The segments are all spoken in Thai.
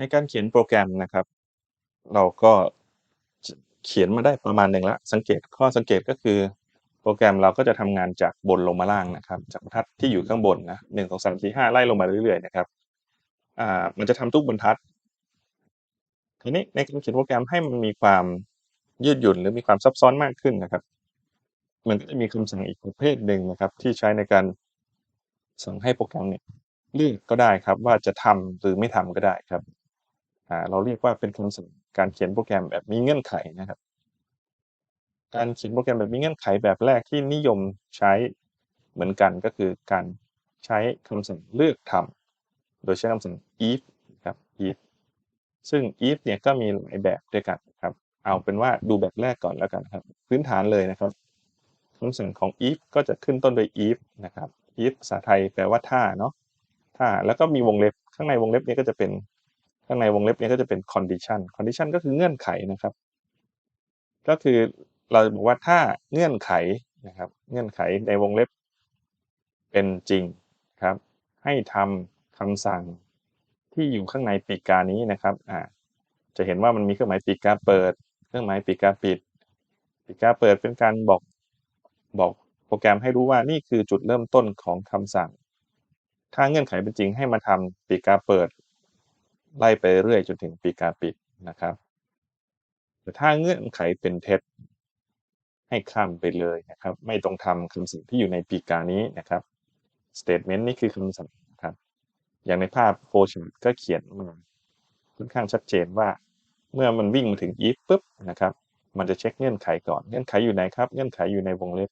ในการเขียนโปรแกรมนะครับ เราก็เขียนมาได้ประมาณหนึ่งล้วสังเกตข้อสังเกตก็คือ โปรแกรมเราก็จะทำงานจากบนลงมาล่างนะครับ จากบรรทัดที่อยู่ข้างบนนะหนึ่งสองสามสี่ห้าไล่ลงมาเรื่อยๆนะครับอ่ามันจะทำทุกบรรทัดทีนี้ในการเขียนโปรแกรมให้มันมีความยืดหยุ่นหรือมีความซับซ้อนมากขึ้นนะครับ มันก็จะมีคำสั่งอีกประเภทหนึ่งนะครับ ที่ใช้ในการสั่งให้โปรแกรมเนี่ยเลือกก็ได้ครับว่าจะทำหรือไม่ทำก็ได้ครับ เราเรียกว่าเป็นคำสั่งการเขียนโปรแกรมแบบมีเงื่อนไขนะครับ การเขียนโปรแกรมแบบมีเงื่อนไขแบบแรกที่นิยมใช้เหมือนกันก็คือการใช้คำสั่งเลือกทำโดยใช้คำสั่ง if ครับ if ซึ่ง if เนี่ยก็มีหลายแบบด้วยกันครับ เอาเป็นว่าดูแบบแรกก่อนแล้วกันครับ พื้นฐานเลยนะครับคำสั่งของ if ก็จะขึ้นต้นด้วย if นะครับ if ภาษาไทยแปลว่าถ้าเนาะถ้าแล้วก็มีวงเล็บข้างในวงเล็บนี้ก็จะเป็น ข้างในวงเล็บนี้ก็จะเป็น condition condition ก็คือเงื่อนไขนะครับ ก็คือเราบอกว่าถ้าเงื่อนไขนะครับ เงื่อนไขในวงเล็บเป็นจริงครับ ให้ทำคำสั่งที่อยู่ข้างในปีกกานี้นะครับอ่าจะเห็นว่ามันมีเครื่องหมายปีกกาเปิด เครื่องหมายปีกกาปิด ปีกกาเปิดเป็นการบอกบอกโปรแกรมให้รู้ว่านี่คือจุดเริ่มต้นของคำสั่ง ถ้าเงื่อนไขเป็นจริงให้มาทำปีกกาเปิด ไล่ไปเรื่อยจนถึงปีกกาปิดนะครับ แต่ถ้าเงื่อนไขเป็นเท็จให้ข้ามไปเลยนะครับ ไม่ต้องทำคำสั่งที่อยู่ในปีกกานี้นะครับ statement นี่คือคำสั่งครับ อย่างในภาพโฟชด์ก็เขียนมาค่อนข้างชัดเจนว่า เมื่อมันวิ่งมาถึง if ปุ๊บนะครับ มันจะเช็คเงื่อนไขก่อนเงื่อนไขอยู่ไหนครับ เงื่อนไขอยู่ในวงเล็บ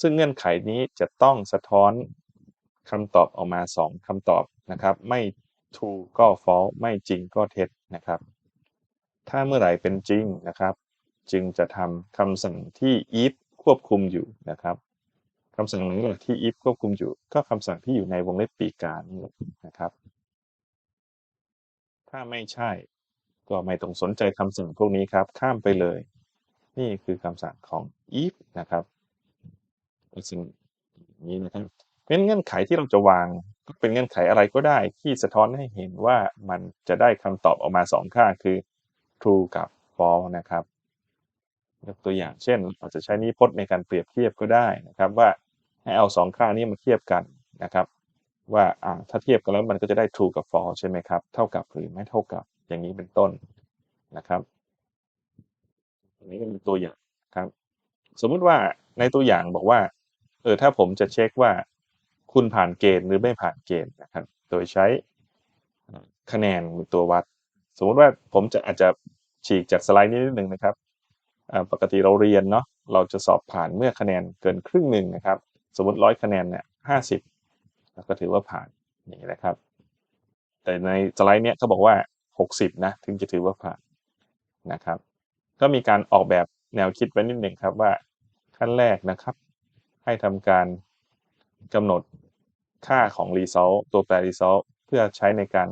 ซึ่งเงื่อนไขนี้จะต้องสะท้อนคำตอบออกมา 2คำตอบนะครับ ไม่ true ก็ false ไม่จริงก็เท็จนะครับ ถ้าเมื่อไหร่เป็นจริงนะครับ จึงจะทำคำสั่งที่ if ควบคุมอยู่นะครับคำสั่งหนล่ะที่ if ควบคุมอยู่ ก็คำสั่งที่อยู่ในวงเล็บปีกานี่นะครับ ถ้าไม่ใช่ ก็ไม่ต้องสนใจคำสั่งพวกนี้ครับ ข้ามไปเลย นี่คือคำสั่งของ if นะครับซึ่งนี้นะครับ เป็นเงื่อนไขที่เราจะวางก็เป็นเงื่อนไขอะไรก็ได้ที่สะท้อนให้เห็นว่ามันจะได้คำตอบออกมาสองค่าคือ true กับ false นะครับยกตัวอย่างเช่นเราจะใช้นิพจน์ในการเปรียบเทียบก็ได้นะครับ ว่าให้เอาสองค่านี้มาเทียบกันนะครับว่าอ่าถ้าเทียบกันแล้วมันก็จะได้ true กับ false ใช่ไหมครับ เท่ากับหรือไม่เท่ากับอย่างนี้เป็นต้นนะครับอันนี้ก็เป็นตัวอย่างครับ สมมุติว่าในตัวอย่างบอกว่าเออถ้าผมจะเช็คว่า คุณผ่านเกณฑ์หรือไม่ผ่านเกณฑ์นะครับ โดยใช้คะแนนเป็นตัววัด สมมติว่าผมจะอาจจะฉีกจากสไลด์นี้นิดหนึ่งนะครับปกติเราเรียนเนาะเราจะสอบผ่านเมื่อคะแนนเกินครึ่งหนึ่งนะครับ สมมติร้อยคะแนนเนี่ยห้าสิบก็ถือว่าผ่านอย่างนี้นะครับ แต่ในสไลด์เนี้ยเขาบอกว่าหกสิบนะถึงจะถือว่าผ่านนะครับ ก็มีการออกแบบแนวคิดไว้นิดหนึ่งครับว่าขั้นแรกนะครับ ให้ทำการกำหนด ค่าของ result ตัวแปร result เพื่อใช้ในการ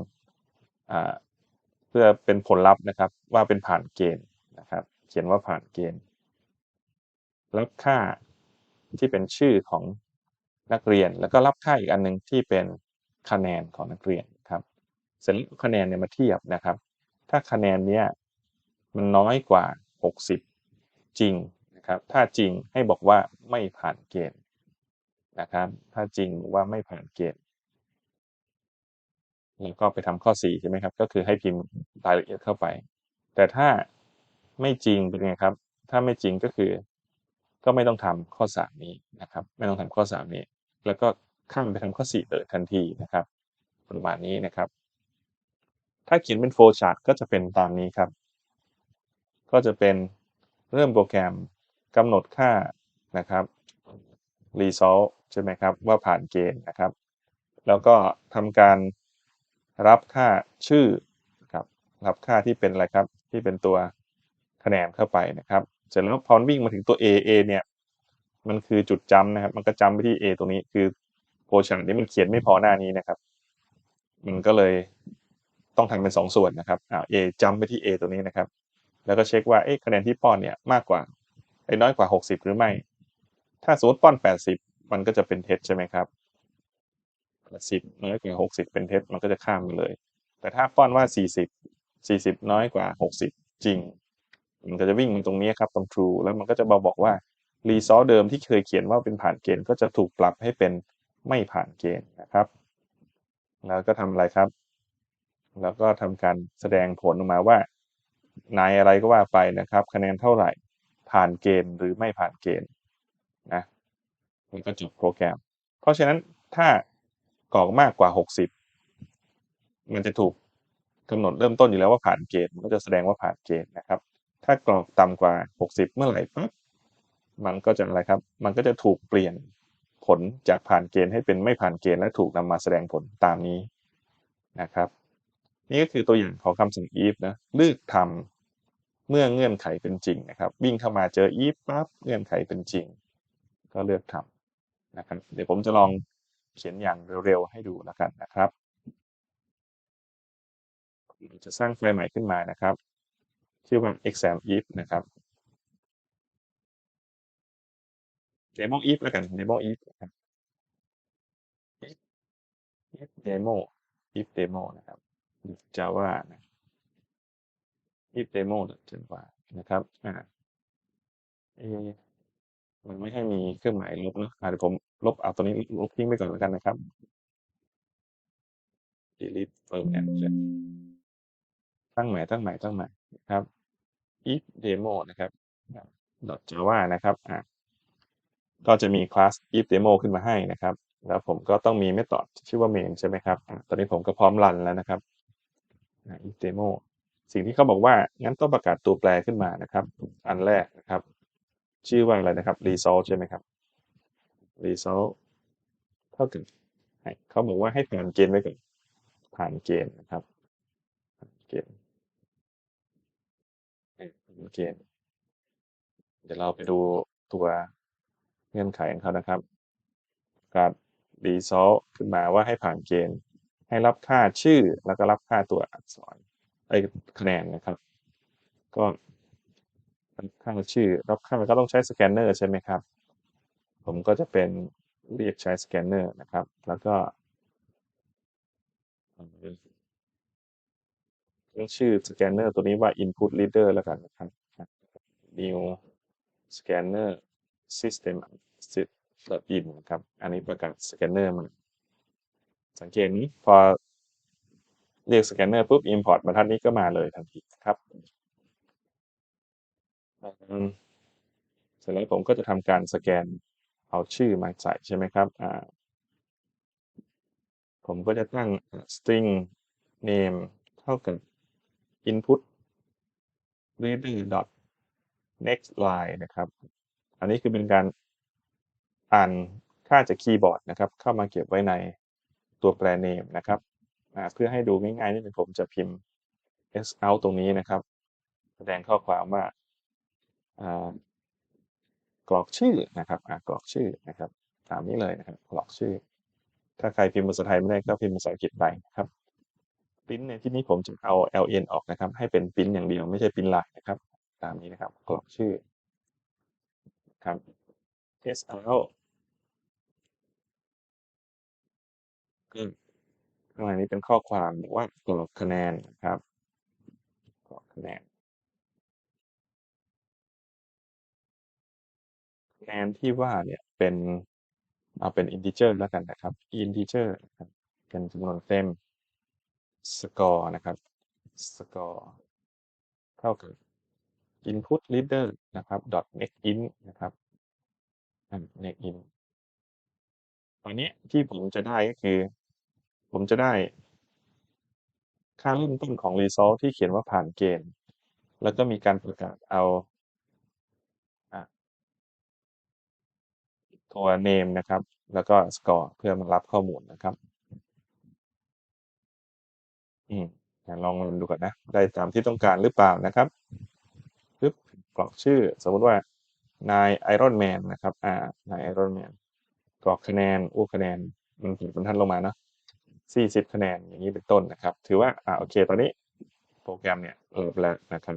เพื่อเป็นผลลัพธ์นะครับ ว่าเป็นผ่านเกณฑ์นะครับ เขียนว่าผ่านเกณฑ์ รับค่าที่เป็นชื่อของนักเรียน แล้วก็รับค่าอีกอันหนึ่งที่เป็นคะแนนของนักเรียนครับ เสร็จคะแนนเนี่ยมาเทียบนะครับ ถ้าคะแนนเนี้ยมันน้อยกว่า 60 จริงนะครับ ถ้าจริงให้บอกว่าไม่ผ่านเกณฑ์ นะครับ ถ้าจริงว่าไม่ผ่านเกณฑ์แล้วก็ไปทำข้อ4ใช่ไหมครับ ก็คือให้พิมพ์รายละเอียดเข้าไป แต่ถ้าไม่จริงเป็นไงครับ ถ้าไม่จริงก็คือ ก็ไม่ต้องทำข้อ3นี้นะครับ ไม่ต้องทำข้อ3นี้ แล้วก็ข้ามไปทำข้อ4เลยทันทีนะครับประมาณนี้นะครับ ถ้าเขียนเป็นโฟล์ชาร์ตก็จะเป็นตามนี้ครับ ก็จะเป็นเริ่มโปรแกรมกำหนดค่านะครับ result ใช่ไหมครับว่าผ่านเกณฑ์นะครับ แล้วก็ทำการรับค่าชื่อครับรับค่าที่เป็นอะไรครับที่เป็นตัวคะแนนเข้าไปนะครับ เสร็จแล้วพอวิ่งมาถึงตัว A A เนี่ยมันคือจุดจำนะครับ มันก็จำไปที่ A ตรงนี้คือโพชันนี้มันเขียนไม่พอหน้านี้นะครับ มันก็เลยต้องทำเป็นสองส่วนนะครับอ่า A จำไปที่ A ตัวนี้นะครับ แล้วก็เช็คว่าเอ๊ะคะแนนที่ป้อนเนี่ยมากกว่าไอ้น้อยกว่า 60 หรือไม่ ถ้าสมมติป้อน 80 มันก็จะเป็นเท็จใช่ไหมครับ80น้อยกว่า60เป็นเท็จมันก็จะข้ามไปเลย แต่ถ้าฟอนต์ว่า40 40น้อยกว่า60จริง มันก็จะวิ่งมันตรงนี้ครับตรง true แล้วมันก็จะมาบอกว่า result เดิมที่เคยเขียนว่าเป็นผ่านเกณฑ์ก็จะถูกปรับให้เป็นไม่ผ่านเกณฑ์นะครับ แล้วก็ทำอะไรครับ แล้วก็ทำการแสดงผลออกมาว่า นายอะไรก็ว่าไปนะครับ คะแนนเท่าไหร่ผ่านเกณฑ์หรือไม่ผ่านเกณฑ์นะ มันก็จบโปรแกรม เพราะฉะนั้นถ้ากรอกมากกว่า 60 มันจะถูกกำหนดเริ่มต้นอยู่แล้วว่าผ่านเกณฑ์มันก็จะแสดงว่าผ่านเกณฑ์นะครับ ถ้ากรอกต่ำกว่า 60 เมื่อไหร่ปั๊บมันก็จะอะไรครับ มันก็จะถูกเปลี่ยนผลจากผ่านเกณฑ์ให้เป็นไม่ผ่านเกณฑ์และถูกนำมาแสดงผลตามนี้นะครับ นี่ก็คือตัวอย่างของคำสั่ง if นะเลือกทำเมื่อเงื่อนไขเป็นจริงนะครับ วิ่งเข้ามาเจอ if ปั๊บเงื่อนไขเป็นจริง ก็เลือกทำ นะครับเดี๋ยวผมจะลองเขียนอย่างเร็วๆให้ดูแล้วกันนะครับผมจะสร้างไฟล์ใหม่ขึ้นมานะครับชื่อว่า exam if นะครับ demo if แล้วกัน demo if if demo if demo นะครับ java นะ if demo จนกว่านะครับอ่า มันไม่ให้มีเครื่องหมายลบนะอ่าเดี๋ยวผมลบเอาตัวนี้ลบทิ้งไปก่อนแล้วกันนะครับ delete เปิดแอปเลยตั้งใหม่ตั้งใหม่ตั้งใหม่นะครับ if demo นะครับ .java นะครับอ่าก็จะมีคลาส if demo ขึ้นมาให้นะครับ แล้วผมก็ต้องมี method ชื่อว่า main ใช่ไหมครับอตอนนี้ผมก็พร้อมรันแล้วนะครับ if demo สิ่งที่เขาบอกว่างั้นต้องประกาศตัวแปรขึ้นมานะครับ อันแรกนะครับ ชื่อว่าอะไรนะครับ result ใช่ไหมครับ result เท่ากับเขาบอกว่าให้ผ่านเกณฑ์ไว้ก่อนผ่านเกณฑ์นะครับผ่านเกณฑ์เอ่อผ่านเกณฑ์เดี๋ยวเราไปดูตัวเงื่อนไขของเขานะครับ กาศ result ขึ้นมาว่าให้ผ่านเกณฑ์ให้รับค่าชื่อแล้วก็รับค่าตัวอักษรไอ้คะแนนนะครับ ก็ รับค่าชื่อรับค่างก็ต้องใช้สแกนเนอร์ใช่ไหมครับ ผมก็จะเป็นเรียกใช้สแกนเนอร์นะครับ แล้วก็เรียกชื่อสแกนเนอร์ตัวนี้ว่า input reader แล้วกันนะครับ new scanner system in ครับ อันนี้ประกาศสแกนเนอร์มัน สังเกตนี้พอเรียกสแกนเนอร์ปุ๊บ import บรรทัดนี้ก็มาเลยทันทีครับ อืม เสร็จแล้วผมก็จะทำการสแกนเอาชื่อมาใส่ใช่ไหมครับ อ่า ผมก็จะตั้ง string name เท่ากับ input reader dot next line นะครับ อันนี้คือเป็นการอ่านค่าจากคีย์บอร์ดนะครับ เข้ามาเก็บไว้ในตัวแปร name นะครับ เพื่อให้ดูง่ายๆนิดนึงผมจะพิมพ์ s out ตรงนี้นะครับ แสดงข้อความว่า กรอกชื่อนะครับกรอกชื่อนะครับ ตามนี้เลยนะครับกรอกชื่อ ถ้าใครพิมพ์ภาษาไทยไม่ได้ก็พิมพ์ภาษาอังกฤษไปนะครับปริ้นในที่นี้ผมจะเอา ln ออกนะครับ ให้เป็นปริ้นอย่างเดียวไม่ใช่ปริ้นลายนะครับ ตามนี้นะครับกรอกชื่อครับ s out ก็ข้างในนี้เป็นข้อความบอกว่ากรอกคะแนนนะครับกรอกคะแนน แนนที่ว่าเนี่ยเป็น เอาเป็น integer แล้วกันนะครับ integer นะครับเป็นจำนวนเต็ม score นะครับ score เท่ากับ input reader นะครับ dot next in นะครับอ่า next in ตอนนี้ที่ผมจะได้ก็คือ ผมจะได้ ค่าเริ่มต้นของ result ที่เขียนว่าผ่านเกณฑ์ แล้วก็มีการประกาศเอา ตัว name นะครับ แล้วก็ score เพื่อมารับข้อมูลนะครับ อืมอ่าลองดูก่อนนะ ได้ตามที่ต้องการหรือเปล่านะครับปึ๊บกรอกชื่อ สมมติว่านาย Iron Man นนะครับ อ่านาย Iron Man กรอกคะแนนอู้คะแนน มันถูกบรรทัดลงมาเนาะ40คะแนนอย่างนี้เป็นต้นนะครับ ถือว่า อ่า โอเค ตอนนี้โปรแกรมเนี่ยโหลดแล้วนะครับ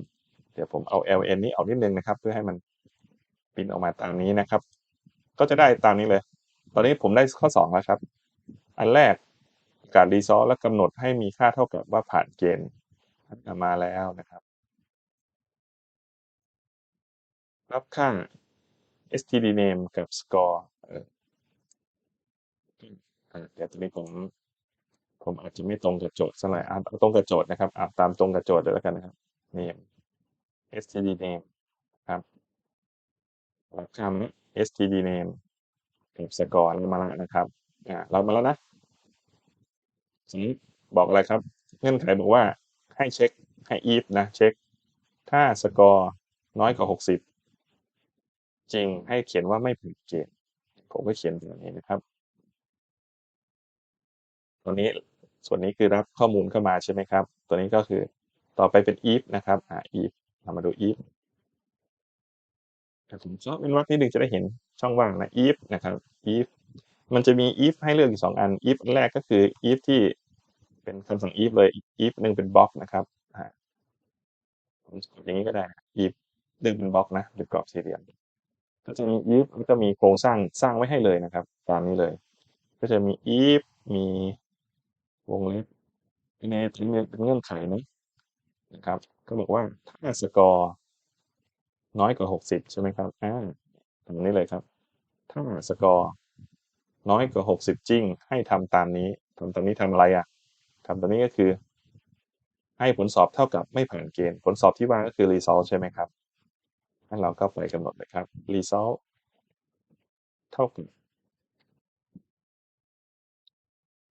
เดี๋ยวผมเอา ln นี้ออกนิดนึงนะครับ เพื่อให้มันปิ้นออกมาตามนี้นะครับ ก็จะได้ตามนี้เลย ตอนนี้ผมได้ข้อ 2 แล้วครับ อันแรกกาศ result และกำหนดให้มีค่าเท่ากับว่าผ่านเกณฑ์มาแล้วนะครับ รับค่า std name กับ score เอออะเดี๋ยวตรงนี้ผมผมอาจจะไม่ตรงกับโจทย์สักหน่อยอะเอาตรงกับโจทย์นะครับอะตามตรงกับโจทย์เลยแล้วกันนะครับ name std name ครับรับคำ std name กับสกอร์มาแล้วนะครับอ่าเรามาแล้วนะผมบอกอะไรครับ เงื่อนไขบอกว่าให้เช็คให้ if นะเช็ค ถ้าสกอร์น้อยกว่า 60 จริงให้เขียนว่าไม่ผิดเกณฑ์ผมก็เขียนแบบนี้นะครับตัวนี้ส่วนนี้คือรับข้อมูลเข้ามาใช่ไหมครับ ตัวนี้ก็คือต่อไปเป็น if นะครับอ่า if เรามาดู if แต่ผมชอบเป็นวรรคนิดนึงจะได้เห็นช่องว่างนะ if นะครับ if มันจะมี if ให้เลือกอยู่สองอัน if แรกก็คือ if ที่เป็นคำสั่ง if เลย if หนึ่งเป็นบล็อกนะครับผมอย่างนี้ก็ได้ if หนึ่งเป็นบล็อกนะหรือกรอบสี่เหลี่ยมก็จะมี if ก็มีโครงสร้างสร้างไว้ให้เลยนะครับ ตามนี้เลย ก็จะมี if มีวงเล็บในถึงเป็นเงื่อนไขนะนะครับ ก็บอกว่าถ้าสกอร์ น้อยกว่า 60 ใช่ไหมครับอ่าตรงนี้เลยครับ ถ้าสกอร์น้อยกว่า 60 จริง ให้ทำตามนี้ทำตามนี้ทำอะไรอะทำตามนี้ก็คือ ให้ผลสอบเท่ากับไม่ผ่านเกณฑ์ ผลสอบที่ว่าก็คือ result ใช่ไหมครับงั้นเราก็ไปกำหนดเลยครับ result เท่ากับ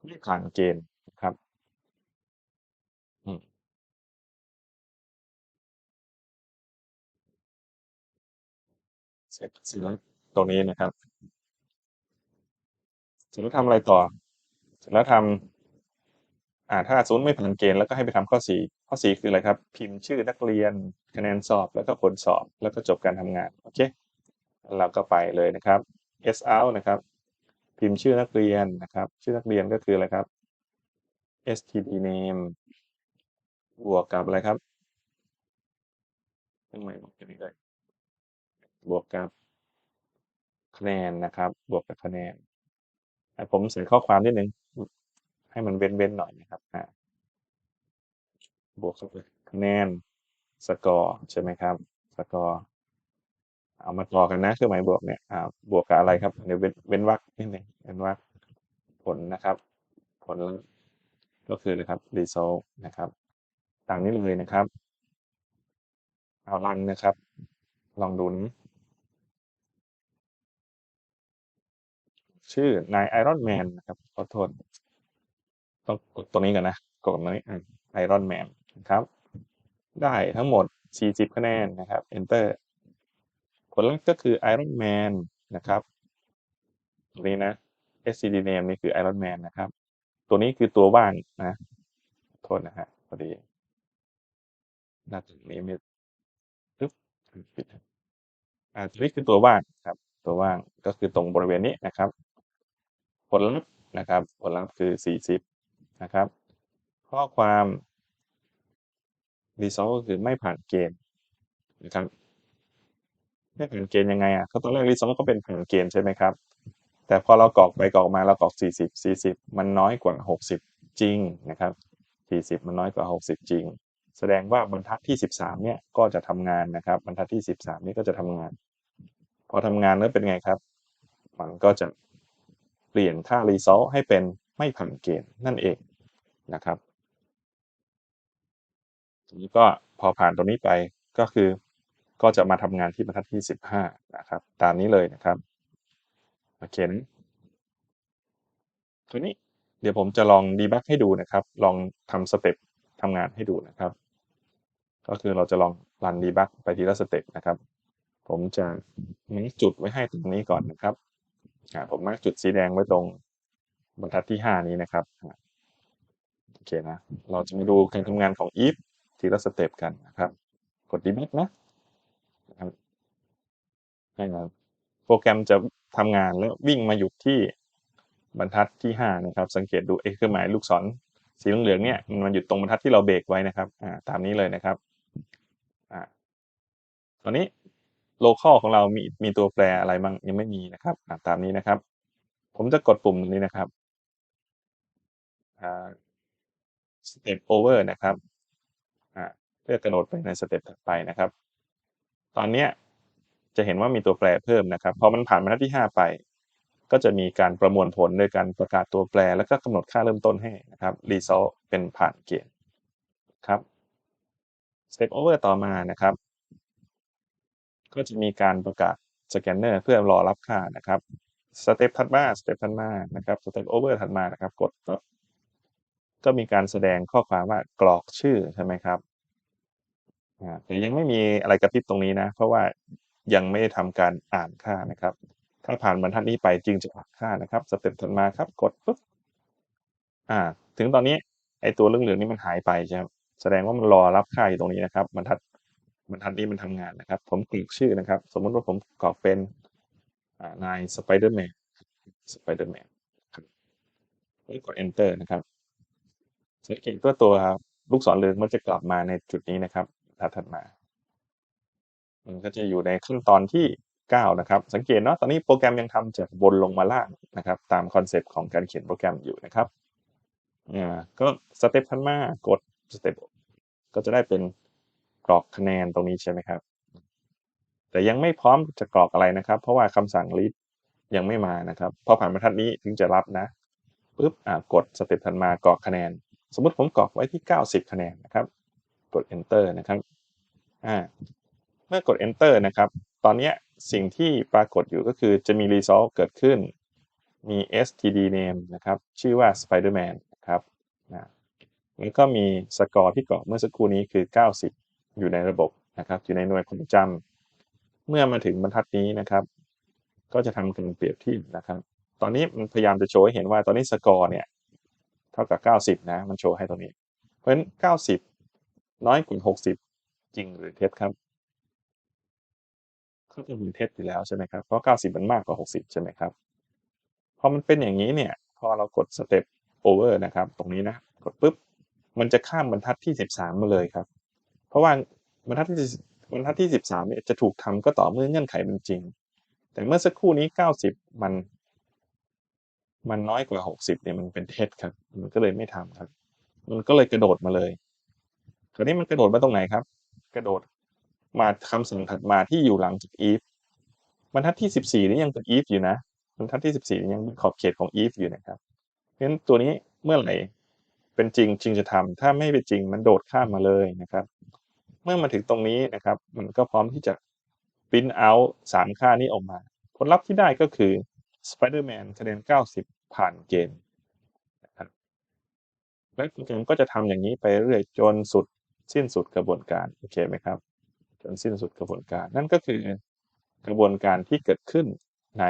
ไม่ผ่านเกณฑ์ เสร็จเสร็จแล้วตรงนี้นะครับ เสร็จแล้วทำอะไรต่อ เสร็จแล้วทำอ่าถ้าศูนย์ไม่ผ่านเกณฑ์แล้วก็ให้ไปทำข้อสี่ข้อสี่คืออะไรครับ พิมพ์ชื่อนักเรียนคะแนนสอบแล้วก็ผลสอบแล้วก็จบการทำงานโอเคเราก็ไปเลยนะครับ S out นะครับ พิมพ์ชื่อนักเรียนนะครับ ชื่อนักเรียนก็คืออะไรครับ std name บวกกับอะไรครับทำไมบอกกันนี้เลย บวกกับคะแนนนะครับ บวกกับคะแนนอ่ผมใส่ข้อความนิดนึง ให้มันเว้นๆหน่อยนะครับอ่าบวกเข้าไปคะแนนสกอร์ใช่ไหมครับ สกอร์เอามาต่อกันนะเครื่องหมายบวกเนี่ยอ่าบวกกับอะไรครับเดี๋ยวเว้นเว้นวรรคนิดนึงเว้นวรรคผลนะครับ ผลก็คือนะครับ result นะครับต่ามนี้เลยนะครับ เอารันนะครับ ลองดูนะ ชื่อนายไอรอนแมนนะครับขอโทษต้องกดตรงนี้ก่อนนะกดตรงนี้ไอรอนแมนนะครับ ได้ทั้งหมด 40 คะแนนนะครับ enter ผลลัพธ์ก็คือ Iron Man นะครับตัวนี้นะ SCD name นี่คือ Iron Man นะครับ ตัวนี้คือตัวว่างนะ โทษนะฮะพอดีหน้าตรงนี้ม่ปึ๊บปิดอ่าตัวนี้คือตัวว่างครับ ตัวว่างก็คือตรงบริเวณนี้นะครับ ลลัพธ์นะครับ ผลลัพธ์คือ 40 นะครับ ข้อความ result ก็คือไม่ผ่านเกณฑ์นะครับไม่ผ่านเกณฑ์ยังไงอะเขาตอนแรก result ก็เป็นผ่านเกณฑ์ใช่ไหมครับ แต่พอเรากรอกไปกรอกมาเรากรอก 40 40 มันน้อยกว่า 60 จริงนะครับ 40 มันน้อยกว่า 60 จริง แสดงว่าบรรทัดที่ 13 เนี่ยก็จะทำงานนะครับ บรรทัดที่ 13 นี้ก็จะทำงาน พอทำงานแล้วเป็นไงครับ มันก็จะ ปลี่ยนค่า result ให้เป็นไม่ผ่านเกณฑ์นั่นเองนะครับทีนี้ก็พอผ่านตรงนี้ไปก็คือก็จะมาทำงานที่บรรทัดที่ 15 นะครับ ตามนี้เลยนะครับโอเคนะทีนี้เดี๋ยวผมจะลองดีบักให้ดูนะครับ ลองทำสเต็ปทำงานให้ดูนะครับ ก็คือเราจะลองรันดีบักไปทีละสเต็ปนะครับ ผมจะมาร์กจุดไว้ให้ตรงนี้ก่อนนะครับ ผมมาร์กจุดสีแดงไว้ตรงบรรทัดที่ 5 นี้นะครับโอเคนะ เราจะมาดูการทำงานของ if ทีละสเต็ปกันนะครับ กดดีบักนะนะครับให้โปรแกรมจะทำงานแล้ววิ่งมาหยุดที่บรรทัดที่ 5 นะครับ สังเกตดูไอ้เครื่องหมายลูกศรสีเหลืองๆเนี่ยมันหยุดตรงบรรทัดที่เราเบรกไว้นะครับอ่าตามนี้เลยนะครับอ่าตอนนี้ local ของเรามีมีตัวแปรอะไรบ้างยังไม่มีนะครับตามนี้นะครับ ผมจะกดปุ่มนี้นะครับ step over นะครับเพื่อกระโดดไปในสเต็ปถัดไปนะครับ ตอนนี้จะเห็นว่ามีตัวแปรเพิ่มนะครับพอมันผ่านบรรทัดที่ 5 ไป ก็จะมีการประมวลผลโดยการประกาศตัวแปร แล้วก็กำหนดค่าเริ่มต้นให้นะครับ result เป็นผ่านเกณฑ์ครับ step over ต่อมานะครับ ก็จะมีการประกาศสแกนเนอร์เพื่อรอรับค่านะครับสเต็ปถัดมาสเต็ปถัดมานะครับสเต็ปโอเวอร์ถัดมานะครับ กดก็ก็มีการแสดงข้อความว่ากรอกชื่อใช่ไหมครับอ่าแต่ยังไม่มีอะไรกระพริบตรงนี้นะ เพราะว่ายังไม่ได้ทำการอ่านค่านะครับ ถ้าผ่านบรรทัดนี้ไปจึงจะอ่านค่านะครับสเต็ปถัดมาครับกดปุ๊บอ่า ถึงตอนนี้ไอตัวเหลืองๆนี่มันหายไปใช่ไหมแสดงว่ามันรอรับค่าอยู่ตรงนี้นะครับบรรทัด บรรทัดนี้มันทำงานนะครับ ผมกรอกชื่อนะครับ สมมุติว่าผมกรอกเป็นนายสไปเดอร์แมนสไปเดอร์แมนครับแล้วกด enter นะครับสังเกตว่าตัวลูกศรเหลืองมันจะกลับมาในจุดนี้นะครับถัดมา มันก็จะอยู่ในขั้นตอนที่9นะครับ สังเกตเนาะ ตอนนี้โปรแกรมยังทำจากบนลงมาล่างนะครับ ตามคอนเซปต์ของการเขียนโปรแกรมอยู่นะครับ อ่า ก็สเต็ปถัดมากดสเต็ปก็จะได้เป็น กรอกคะแนนตรงนี้ใช่ไหมครับ แต่ยังไม่พร้อมจะกรอกอะไรนะครับ เพราะว่าคำสั่ง read ยังไม่มานะครับ พอผ่านบรรทัดนี้ถึงจะรับนะปุ๊บอ่ากดสเต็ปถัดมากรอกคะแนน สมมุติผมกรอกไว้ที่ 90 คะแนนนะครับ กด enter นะครับอ่าเมื่อกด enter นะครับ ตอนนี้สิ่งที่ปรากฏอยู่ก็คือจะมี result เกิดขึ้น มี std name นะครับ ชื่อว่า spiderman นะครับนะแล้วก็มีสกอร์ที่กรอกเมื่อสักครู่นี้คือ 90 อยู่ในระบบนะครับ อยู่ในหน่วยความจำเมื่อมาถึงบรรทัดนี้นะครับ ก็จะทำการเปรียบเทียบนะครับ ตอนนี้มันพยายามจะโชว์ให้เห็นว่าตอนนี้สกอร์เนี่ยเท่ากับ 90 นะ มันโชว์ให้ตรงนี้ เพราะฉะนั้น 90 น้อยกว่า60 จริงหรือเท็จครับก็จะมีเท็จอยู่แล้วใช่ไหมครับ เพราะ 90 มันมากกว่า 60 ใช่ไหมครับ พอมันเป็นอย่างนี้เนี่ย พอเรากด step over นะครับ ตรงนี้นะ กดปุ๊บ มันจะข้ามบรรทัดที่ 13 มาเลยครับ เพราะว่าบรรทัดที่บรรทัดที่13เนี่ยจะถูกทำก็ต่อเมื่อเงื่อนไขมันจริง แต่เมื่อสักครู่นี้90มัน มันน้อยกว่า60เนี่ยมันเป็นเท็จครับ มันก็เลยไม่ทำครับ มันก็เลยกระโดดมาเลยคราวนี้มันกระโดดมาตรงไหนครับ กระโดดมาคำสั่งถัดมาที่อยู่หลังจาก if บรรทัดที่14นี่ยังเป็น if อยู่นะบรรทัดที่14นี่ยังเป็นขอบเขตของ if อยู่นะครับเพราะฉะนั้นตัวนี้เมื่อไหร่ เป็นจริงจึงจะทำถ้าไม่เป็นจริงมันโดดข้ามมาเลยนะครับ เมื่อมาถึงตรงนี้นะครับ มันก็พร้อมที่จะ print out 3ค่านี้ออกมา ผลลัพธ์ที่ได้ก็คือ Spider-Man คะแนน 90 ผ่านเกณฑ์นะครับและโปรแกมก็จะทำอย่างนี้ไปเรื่อยจนสุดสิ้นสุดกระบวนการโอเคไหมครับ จนสิ้นสุดกระบวนการนั่นก็คือกระบวนการที่เกิดขึ้นใน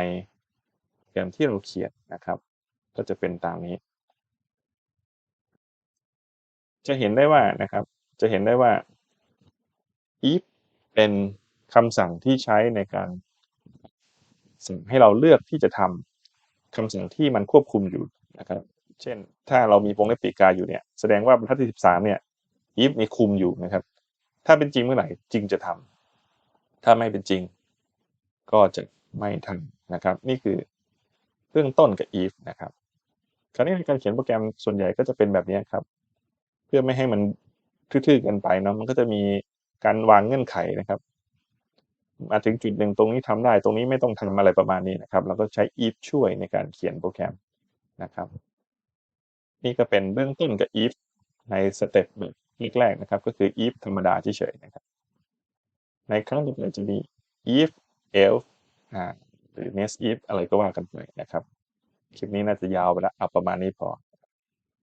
โปรแกมที่เราเขียนนะครับ ก็จะเป็นตามนี้ จะเห็นได้ว่านะครับ จะเห็นได้ว่า if เป็นคำสั่งที่ใช้ในการสั่งให้เราเลือกที่จะทำคำสั่งที่มันควบคุมอยู่นะครับ เช่น ถ้าเรามีวงเล็บปีกาอยู่เนี่ย แสดงว่าบรรทัดที่13 เนี่ย if มีคุมอยู่นะครับ ถ้าเป็นจริงเมื่อไหร่จริงจะทำถ้าไม่เป็นจริง ก็จะไม่ทำนะครับ นี่คือเรื่องต้นกับ if นะครับคราวนี้ในการเขียนโปรแกรมส่วนใหญ่ก็จะเป็นแบบนี้ครับ เพื่อไม่ให้มันทื่อๆกันไปเนาะมันก็จะมีการวางเงื่อนไขนะครับมาถึงจุดหนึ่งตรงนี้ทำได้ ตรงนี้ไม่ต้องทำอะไรประมาณนี้นะครับ เราก็ใช้ if ช่วยในการเขียนโปรแกรมนะครับ นี่ก็เป็นเบื้องต้นกับ if ในสเต็ปแบบแรกๆนะครับ ก็คือ if ธรรมดาเฉยๆนะครับ ในครั้งต่อไปจะมี if else หรือ nest if อะไรก็ว่ากันไปนะครับ คลิปนี้น่าจะยาวไปแล้วเอาประมาณนี้พอ